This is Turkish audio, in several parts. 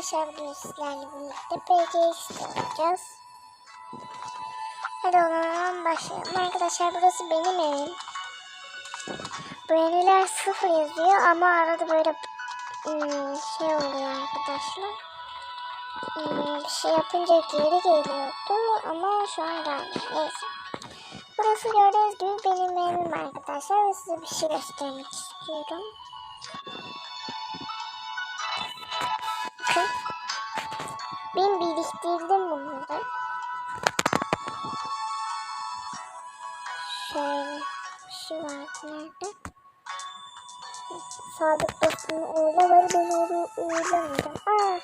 arkadaşlar bugün sizlerle birlikte PCX yapacağız. Hadi o zaman başlayalım. Arkadaşlar burası benim evim. Beğeniler sıfır yazıyor ama arada böyle ım, şey oluyor arkadaşlar. Bir şey yapınca geri geliyordu ama şu an gelmiyor. Neyse. Burası gördüğünüz gibi benim evim arkadaşlar ve size bir şey göstermek istiyorum. Ben biriktirdim bunları. Şöyle bir şey var nerede? Sadık dostum uğurla var ben uğur, uğurlamayacağım. Aa,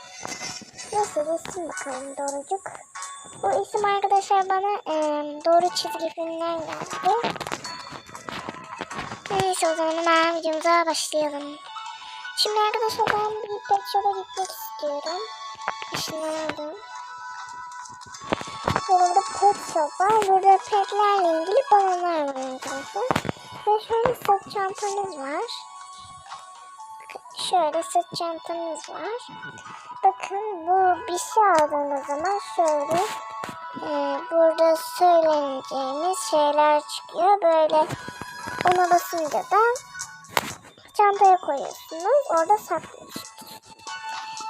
nasıl resim bakalım doğrucuk. Bu isim arkadaşlar bana e, doğru çizgi filmden geldi. Neyse o zaman hemen videomuza başlayalım. Şimdi arkadaşlar ben bir pet gitmek istiyorum. Işınlandım. Burada pet shop var. Burada petlerle ilgili balonlar var arkadaşlar. Ve şöyle sırt çantamız var. Şöyle sırt çantamız var. Bakın bu bir şey aldığınız zaman şöyle e, burada söyleneceğimiz şeyler çıkıyor. Böyle ona basınca da çantaya koyuyorsunuz. Orada saklıyorsunuz.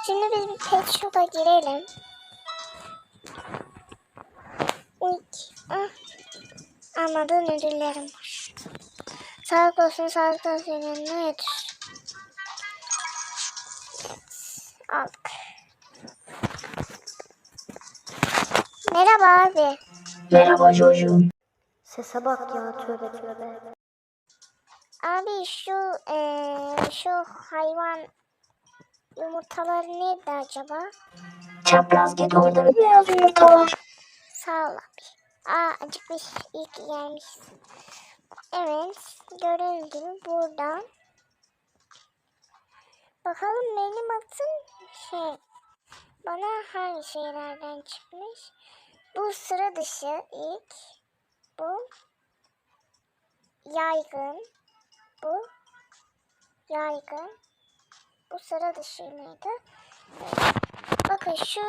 Şimdi biz bir pet shop'a girelim. Uyk. Ah. Almadan ödüllerim var. Sağlık olsun, sağlık olsun. Yanına götür. Evet. Aldık. Merhaba abi. Merhaba çocuğum. Sese bak ya tövbe tövbe. Abi şu eee şu hayvan yumurtaları neydi acaba? Çapraz git orada beyaz yumurta var. Sağ ol abi. Aa acıkmış. İyi ki gelmişsin. Evet. Gördüğünüz gibi buradan. Bakalım benim atım şey. Bana hangi şeylerden çıkmış? Bu sıra dışı ilk. Bu. Yaygın. Bu. Yaygın. Bu sıra dışı mıydı? Bakın şu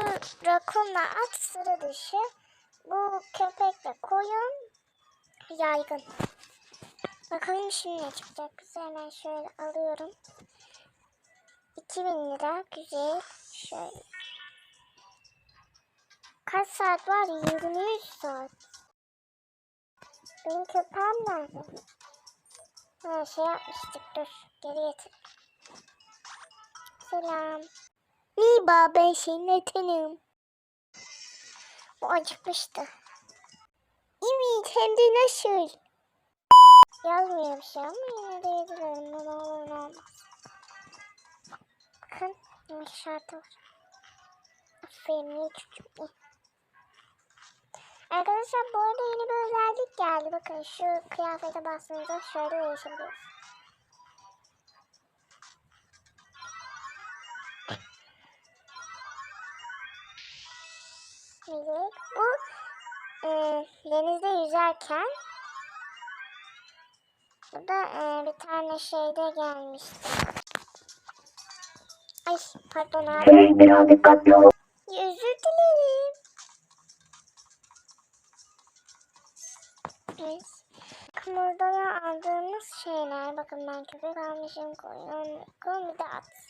rakunla at sıra dışı. Bu köpekle koyun yaygın. Bakalım şimdi ne çıkacak. Bize hemen şöyle alıyorum. 2000 lira. Güzel. Şöyle. Kaç saat var? 23 saat. Benim köpeğim nerede? Ha şey yapmıştık. Dur. Geri getir. Selam. Merhaba ben senin etenim. Bu acıkmıştı. Evet hem de nasıl? Yazmıyor bir şey ama yine de yedirelim. Ne olur ne olmaz. Bakın bir şartı var. Aferin iyi çocuğum. Arkadaşlar bu arada yeni bir özellik geldi. Bakın şu kıyafete bastığınızda şöyle değişebiliyorsunuz. Melek. Bu e, denizde yüzerken bu da e, bir tane şeyde gelmişti. Ay pardon abi. Biraz dikkatli ol. Özür dilerim. Evet. Da aldığımız şeyler. Bakın ben köpek almışım. Koyun. Koyun bir de at.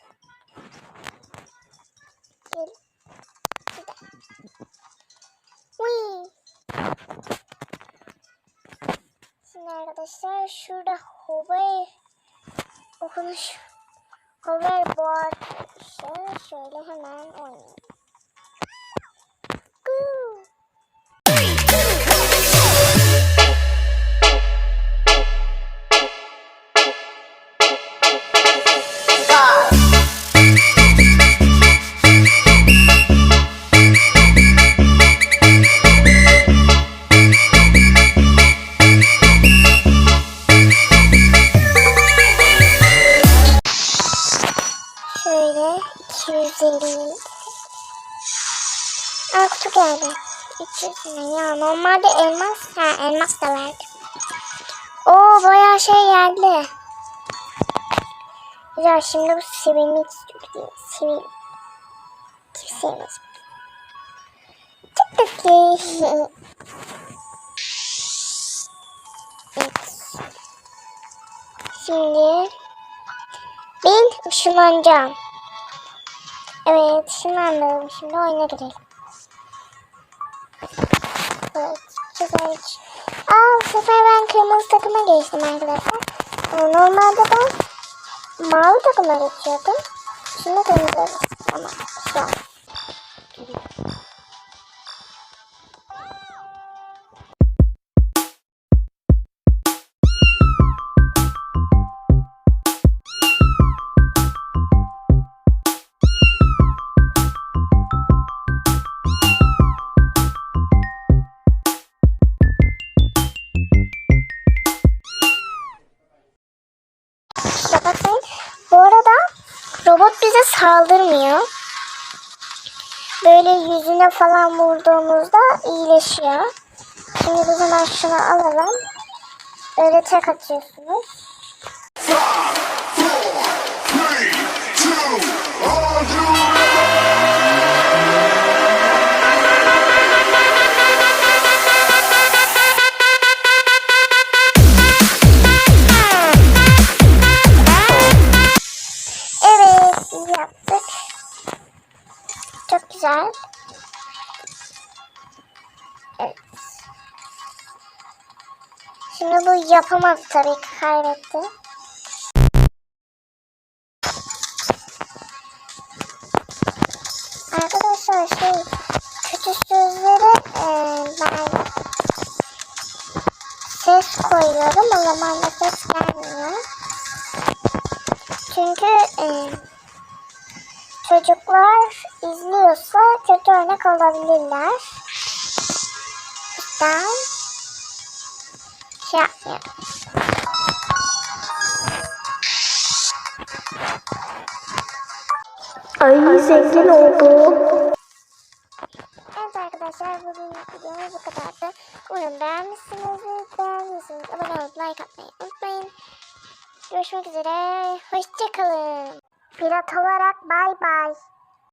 Arkadaşlar şurada hover okunuş hoverboard işte şöyle hemen oynayalım. 250 Aa kutu geldi. 300 ne ya normalde elmas ha elmas da verdi. Oo bayağı şey geldi. Ya şimdi bu sivilmek istiyor. Sivil. sevmez. Tatlı. evet. Şimdi ben ışınlanacağım. Evet, ışınlandım. Şimdi oyuna girelim. Evet, güzel. Aa, bu sefer ben kırmızı takıma geçtim arkadaşlar. Ee, Normalde ben mavi takıma geçiyordum. Şimdi kırmızı. Ama şu an. Bize saldırmıyor. Böyle yüzüne falan vurduğumuzda iyileşiyor. Şimdi o zaman alalım. Böyle tek atıyorsunuz. Şimdi bu yapamadı tabii ki kaybetti. Arkadaşlar şey kötü sözleri e, ben ses koyuyorum o zaman da ses gelmiyor. Çünkü e, çocuklar izliyorsa kötü örnek olabilirler. Ben şey yapmıyorum. Ay zengin oldum. Evet arkadaşlar bugün videomuz bu kadardı. Umarım beğenmişsinizdir. Beğendiyseniz abone olup like atmayı unutmayın. Görüşmek üzere. Hoşçakalın. Pilot olarak bay bay.